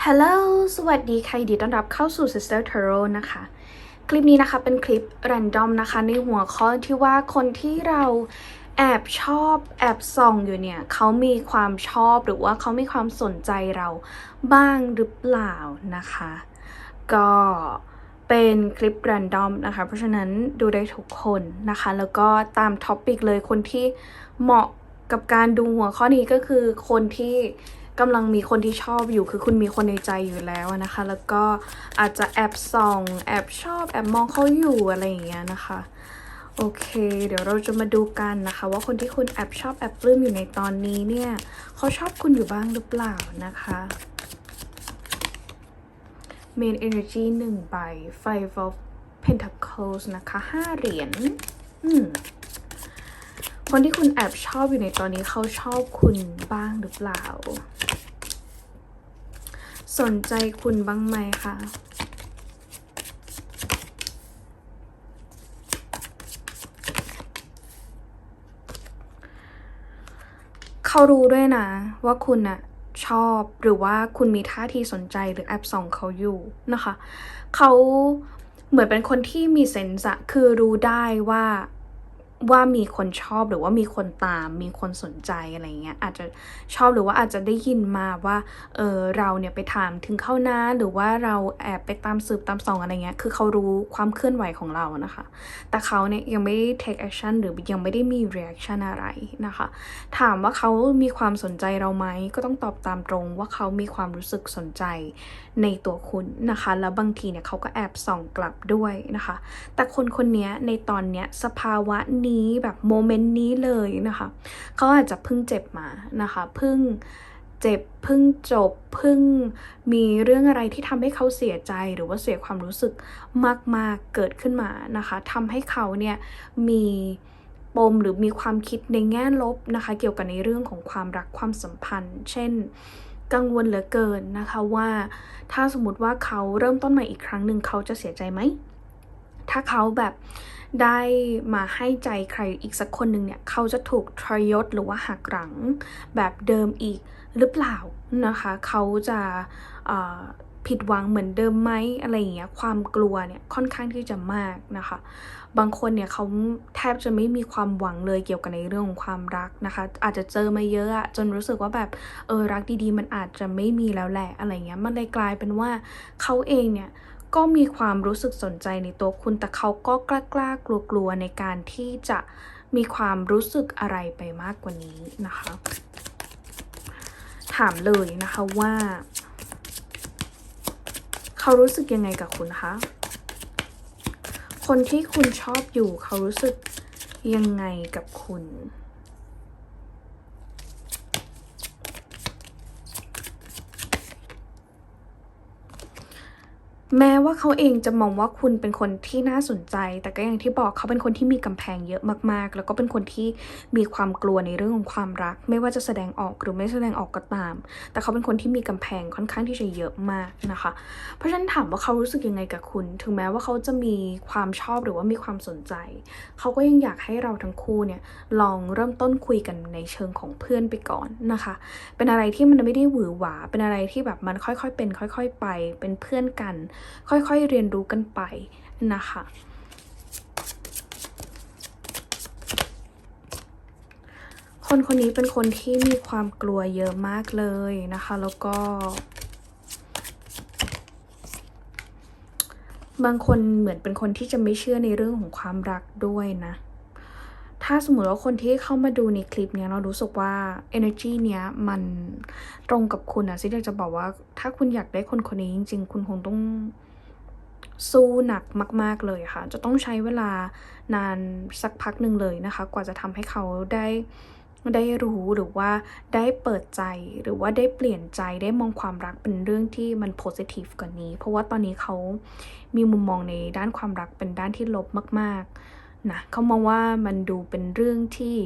ฮัลโหล สวัสดีค่ะยินดีต้อนรับเข้าสู่ Sister Tarot นะคะ คลิปนี้นะคะเป็นคลิป random นะคะ ในหัวข้อที่ว่าคนที่เราแอบชอบแอบส่องอยู่เนี่ยเขามีความชอบหรือว่าเขามีความสนใจเราบ้างหรือเปล่านะคะ ก็เป็นคลิป random นะคะ เพราะฉะนั้นดูได้ทุกคนนะคะ แล้วก็ตามท็อปิกเลยคนที่เหมาะกับการดูหัวข้อนี้ก็คือคนที่ กำลังมีคนที่ชอบอยู่ คือคุณมีคนในใจอยู่แล้วนะคะ แล้วก็อาจจะแอบส่อง แอบชอบ แอบมองเขาอยู่อะไรอย่างเงี้ยนะคะ โอเค เดี๋ยวเราจะมาดูกันนะคะ ว่าคนที่คุณแอบชอบแอบปลื้มอยู่ในตอนนี้เนี่ยเขาชอบคุณอยู่บ้างหรือเปล่านะคะ Main Energy หนึ่งใบ Five of Pentacles นะคะห้าเหรียญ อืม คนที่คุณแอบชอบอยู่ในตอนนี้เขาชอบคุณบ้างหรือเปล่า สนใจคุณบ้างไหมคะเขารู้ด้วยนะ ว่าคุณอะชอบหรือว่าคุณมีท่าทีสนใจหรือแอบส่องเขาอยู่นะคะ เขาเหมือนเป็นคนที่มีเซนส์อะคือรู้ได้ว่า ว่ามีคนชอบหรือว่ามีคนตาม มีคนสนใจอะไรเงี้ยอาจจะชอบหรือว่าอาจจะได้ยินมาว่าเออเราเนี่ยไปถามถึงเขานะหรือว่าเราแอบไปตามสืบตามส่องอะไรเงี้ยคือเขารู้ความเคลื่อนไหวของเรานะคะ แต่เขาเนี่ยยังไม่ได้ take action หรือยังไม่ได้มี reaction อะไรนะคะ ถามว่าเขามีความสนใจเราไหมก็ต้องตอบตามตรงว่าเขามีความรู้สึกสนใจในตัวคุณนะคะ แล้วบางทีเนี่ยเขาก็แอบส่องกลับด้วยนะคะ แต่คนคนนี้ในตอนเนี้ยสภาวะนี้แบบโมเมนต์นี้เลยนะคะเขาอาจจะเพิ่งเจ็บมานะคะเพิ่งเจ็บเพิ่งจบเพิ่งมีเรื่องอะไรที่ทำให้เขาเสียใจหรือว่าเสียความรู้สึกมาก ๆ เกิดขึ้นมานะคะทำให้เขาเนี่ยมีปมหรือมีความคิดในแง่ลบนะคะ เกี่ยวกับในเรื่องของความรักความสัมพันธ์ เช่น กังวลเหลือเกินนะคะว่า ถ้าสมมติว่าเขาเริ่มต้นใหม่อีกครั้งหนึ่งเขาจะเสียใจไหม ถ้าเขาแบบได้มาให้ใจใครอีกสักคนหนึ่งเนี่ย เขาจะถูกทรยศหรือว่าหักหลังแบบเดิมอีกหรือเปล่านะคะ เขาจะอ่อ ผิดหวังเหมือนเดิมไหมอะไรอย่างเงี้ยความกลัวเนี่ยค่อนข้างที่จะมากนะคะ บางคนเนี่ยเขาแทบจะไม่มีความหวังเลยเกี่ยวกับในเรื่องของความรักนะคะ อาจจะเจอมาเยอะอะจนรู้สึกว่าแบบเออรักดีๆ มันอาจจะไม่มีแล้วแหละอะไรเงี้ยมันเลยกลายเป็นว่าเขาเองเนี่ยก็มีความรู้สึกสนใจในตัวคุณ แต่เขาก็กล้ากล้ากลัวกลัวในการที่จะมีความรู้สึกอะไรไปมากกว่านี้นะคะ ถามเลยนะคะว่า เขารู้สึกยังไงกับคุณคะ คนที่คุณชอบอยู่เขารู้สึกยังไงกับคุณ แม้ว่าเขาเองจะมองว่าคุณเป็นคนที่น่าสนใจ แต่ก็อย่างที่บอกเขาเป็นคนที่มีกำแพงเยอะมากๆ แล้วก็เป็นคนที่มีความกลัวในเรื่องของความรัก ไม่ว่าจะแสดงออกหรือไม่แสดงออกก็ตาม แต่เขาเป็นคนที่มีกำแพงค่อนข้างที่จะเยอะมากนะคะ เพราะฉะนั้นถามว่าเขารู้สึกยังไงกับคุณ ถึงแม้ว่าเขาจะมีความชอบหรือว่ามีความสนใจ เขาก็ยังอยากให้เราทั้งคู่เนี่ยลองเริ่มต้นคุยกันในเชิงของเพื่อนไปก่อนนะคะ เป็นอะไรที่มันไม่ได้หวือหวา เป็นอะไรที่แบบมันค่อยๆเป็น ค่อย ๆ ไป เป็นเพื่อนกันค่อยๆเรียนรู้กันไปนะคะคนคนนี้เป็นคนที่มีความกลัวเยอะมากเลยนะคะ แล้วก็ บางคนเหมือนเป็นคนที่จะไม่เชื่อในเรื่องของความรักด้วยนะ ถ้าสมมติว่าคนที่เข้ามาดูในคลิปเนี้ยเรารู้สึกว่า energy เนี้ยมันตรงกับคุณอะซิอยากจะบอกว่า ถ้าคุณอยากได้คนคนนี้จริง ๆ คุณคงต้องสู้หนักมาก ๆ เลยค่ะ จะต้องใช้เวลานานสักพักหนึ่งเลยนะคะ กว่าจะทำให้เขาได้ได้รู้หรือว่าได้เปิดใจหรือว่าได้เปลี่ยนใจได้มองความรักเป็นเรื่องที่มัน positive กว่านี้ เพราะว่าตอนนี้เขามีมุมมองในด้านความรักเป็นด้านที่ลบมาก ๆ นะเขามองว่ามันดูเป็นเรื่องที่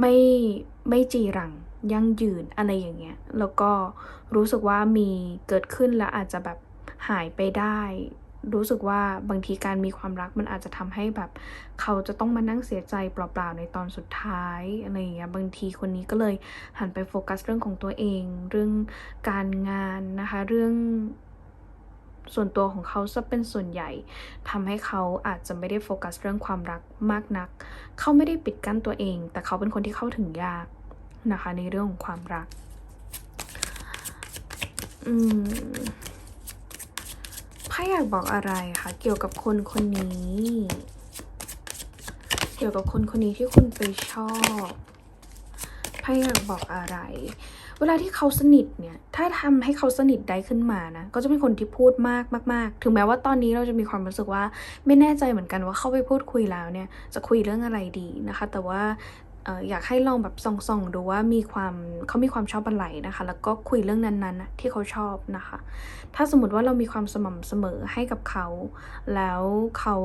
ไม่ไม่จีรังยั่งยืนอะไรอย่างเงี้ย แล้วก็รู้สึกว่ามีเกิดขึ้นแล้วอาจจะแบบหายไปได้ รู้สึกว่าบางทีการมีความรักมันอาจจะทำให้แบบเขาจะต้องมานั่งเสียใจเปล่าๆในตอนสุดท้ายอะไรอย่างเงี้ย บางทีคนนี้ก็เลยหันไปโฟกัสเรื่องของตัวเอง เรื่องการงานนะคะ เรื่อง ส่วนตัวของเขาจะเป็นส่วนใหญ่ทำให้เขาอาจจะไม่ได้โฟกัสเรื่องความรักมากนัก เขาไม่ได้ปิดกั้นตัวเอง แต่เขาเป็นคนที่เข้าถึงยากนะคะ ในเรื่องของความรัก อืมไพ่อยากบอกอะไรคะเกี่ยวกับคนคนนี้ เกี่ยวกับคนคนนี้ที่คุณไปชอบไพ่อยากบอกอะไร เวลาที่เขาสนิทเนี่ย ถ้าทำให้เขาสนิทได้ขึ้นมานะ ก็จะเป็นคนที่พูดมากมากๆ ถึงแม้ว่าตอนนี้เราจะมีความรู้สึกว่าไม่แน่ใจเหมือนกันว่าเข้าไปพูดคุยแล้วเนี่ยจะคุยเรื่องอะไรดีนะคะ แต่ว่า อออยากให้ลองแบบส่องๆดูว่ามีความเขามีความชอบอะไรนะคะ แล้วก็คุยเรื่องนั้นๆนะที่เขาชอบนะคะ ถ้าสมมติว่าเรามีความสม่ำเสมอให้กับเขา แล้วเขา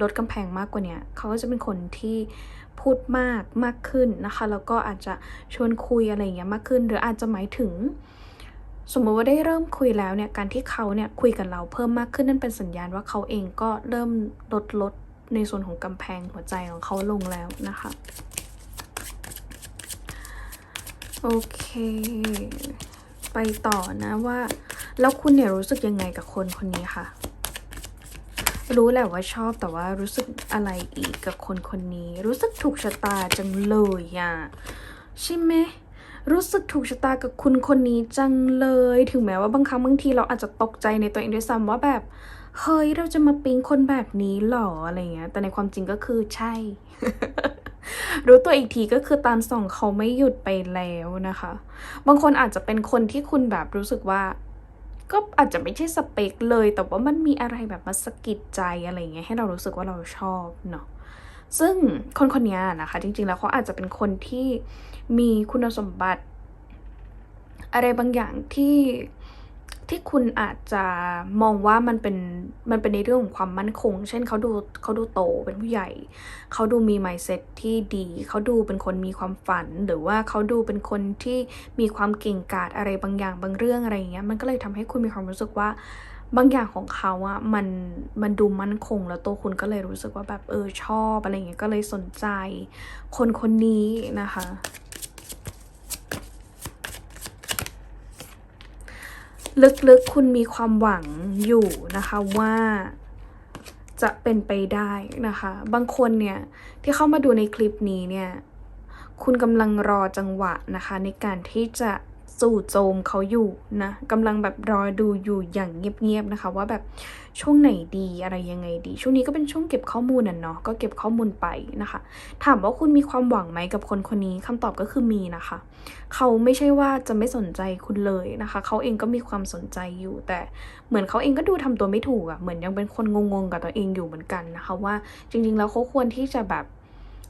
ลดกำแพงมากกว่านี้เขาก็จะเป็นคนที่พูดมากมากขึ้นนะคะ แล้วก็อาจจะชวนคุยอะไรอย่างเงี้ยมากขึ้น หรืออาจจะหมายถึง สมมติว่าได้เริ่มคุยแล้วเนี่ยการที่เขาเนี่ยคุยกับเราเพิ่มมากขึ้นนั่นเป็นสัญญาณว่าเขาเองก็เริ่มลดลดในส่วนของกำแพงหัวใจของเขาลงแล้วนะคะ โอเค ไปต่อนะว่า แล้วคุณเนี่ยรู้สึกยังไงกับคนคนนี้ค่ะ รู้แหละว่าชอบแต่ว่ารู้สึกอะไรอีกกับคนคนนี้ รู้สึกถูกชะตาจังเลยอะใช่ไหมรู้สึกถูกชะตากับคุณคนนี้จังเลย ถึงแม้ว่าบางครั้งบางทีเราอาจจะตกใจในตัวเองด้วยซ้ำว่าแบบเฮ้ยเราจะมาปิ๊งคนแบบนี้หรออะไรเงี้ย แต่ในความจริงก็คือใช่ รู้ตัวอีกทีก็คือตามส่องเขาไม่หยุดไปแล้วนะคะ บางคนอาจจะเป็นคนที่คุณแบบรู้สึกว่า ก็อาจจะไม่ใช่สเปคเลย แต่ว่ามันมีอะไรแบบมาสะกิดใจอะไรเงี้ยให้เรารู้สึกว่าเราชอบเนาะซึ่งคนคนนี้นะคะ จริงๆแล้วเขาอาจจะเป็นคนที่มีคุณสมบัติ อะไรบางอย่างที่ที่คุณอาจจะมองว่ามันเป็น มันเป็นในเรื่องของความมั่นคง เช่นเขาดูเขาดูโตเป็นผู้ใหญ่ เขาดูมี mindset ที่ดี เขาดูเป็นคนมีความฝัน หรือว่าเขาดูเป็นคนที่มีความเก่งกาจอะไรบางอย่างบางเรื่องอะไรอย่างเงี้ย มันก็เลยทำให้คุณมีความรู้สึกว่าบางอย่างของเขาอะมันมันดูมั่นคง แล้วตัวคุณก็เลยรู้สึกว่าแบบเออชอบอะไรเงี้ยก็เลยสนใจ คนคนนี้นะคะ ลึกๆคุณมีความหวังอยู่นะคะว่าจะเป็นไปได้นะคะ บางคนเนี่ยที่เข้ามาดูในคลิปนี้เนี่ย คุณกำลังรอจังหวะนะคะในการที่จะ จู่โจมเขาอยู่นะกำลังแบบรอดูอยู่อย่างเงียบๆนะคะ ว่าแบบช่วงไหนดีอะไรยังไงดี ช่วงนี้ก็เป็นช่วงเก็บข้อมูลน่ะเนาะก็เก็บข้อมูลไปนะคะ ถามว่าคุณมีความหวังไหมกับคนคนนี้คำตอบก็คือมีนะคะ เขาไม่ใช่ว่าจะไม่สนใจคุณเลยนะคะ เขาเองก็มีความสนใจอยู่ แต่เหมือนเขาเองก็ดูทำตัวไม่ถูกอะ่ะเหมือนยังเป็นคนงงๆกับตัวเองอยู่เหมือนกันนะคะ ว่าจริงๆแล้วเขาควรที่จะแบบ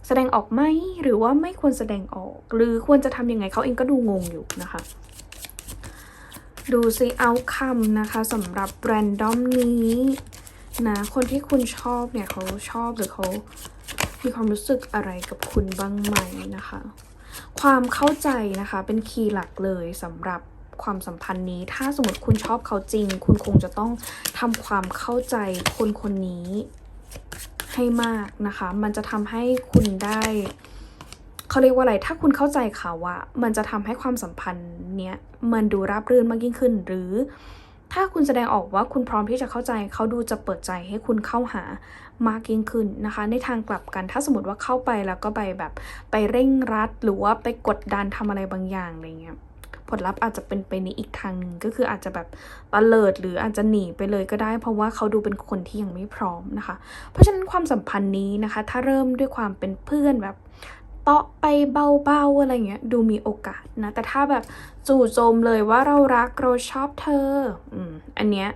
แสดงออกไหมหรือว่าไม่ควรแสดงออก หรือควรจะทำยังไงเขาเองก็ดูงงอยู่นะคะ ดูซิเอาคำนะคะสำหรับแรนดอมนี้นะคนที่คุณชอบเนี่ยเขาชอบหรือเขามีความรู้สึกอะไรกับคุณบ้างไหมนะคะ ความเข้าใจนะคะเป็นคีย์หลักเลยสำหรับความสัมพันธ์นี้ ถ้าสมมติคุณชอบเขาจริง คุณคงจะต้องทำความเข้าใจคนคนนี้ ให้มากนะคะ มันจะทำให้คุณได้เขาเรียกว่าอะไร ถ้าคุณเข้าใจเขาอะมันจะทำให้ความสัมพันธ์เนี้ยมันดูราบรื่นมากยิ่งขึ้น หรือ ถ้าคุณแสดงออกว่าคุณพร้อมที่จะเข้าใจ เขาดูจะเปิดใจให้คุณเข้าหามากยิ่งขึ้นนะคะ ในทางกลับกัน ถ้าสมมติว่าเข้าไปแล้วก็ไปแบบไปเร่งรัด หรือว่าไปกดดันทำอะไรบางอย่างอะไรเงี้ย ลลัพธ์อาจจะเป็นไปในอีกทางหนึ่งก็คืออาจจะแบบตะเลิดหรืออาจจะหนีไปเลยก็ได้ เพราะว่าเขาดูเป็นคนที่ยังไม่พร้อมนะคะ เพราะฉะนั้นความสัมพันธ์นี้นะคะ ถ้าเริ่มด้วยความเป็นเพื่อนแบบเตาะไปเบาๆอะไรเงี้ยดูมีโอกาสนะ แต่ถ้าแบบจู่โจมเลยว่าเรารักเราชอบเธออืมอันเนี้ย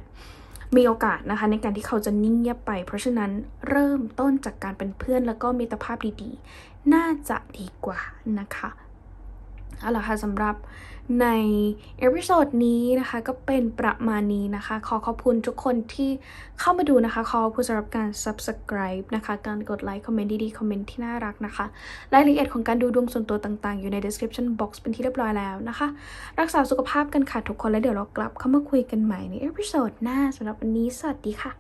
มีโอกาสนะคะในการที่เขาจะนิ่งเงียบไป เพราะฉะนั้นเริ่มต้นจากการเป็นเพื่อนแล้วก็มิตรภาพดีๆ น่าจะดีกว่านะคะเอาล่ะค่ะสำหรับ ในเอพิโซดนี้นะคะก็เป็นประมาณนี้นะคะ ขอขอบคุณทุกคนที่เข้ามาดูนะคะ ขอขอบคุณสำหรับการ subscribe นะคะ การกดไลค์คอมเมนต์ดีๆ คอมเมนต์ที่น่ารักนะคะ รายละเอียดของการดูดวงส่วนตัวต่างๆ อยู่ใน description box เป็นที่เรียบร้อยแล้วนะคะ รักษาสุขภาพกันค่ะทุกคนแล้วเดี๋ยวเรากลับเข้ามาคุยกันใหม่ในเอพิโซดหน้าสำหรับวันนี้สวัสดีค่ะ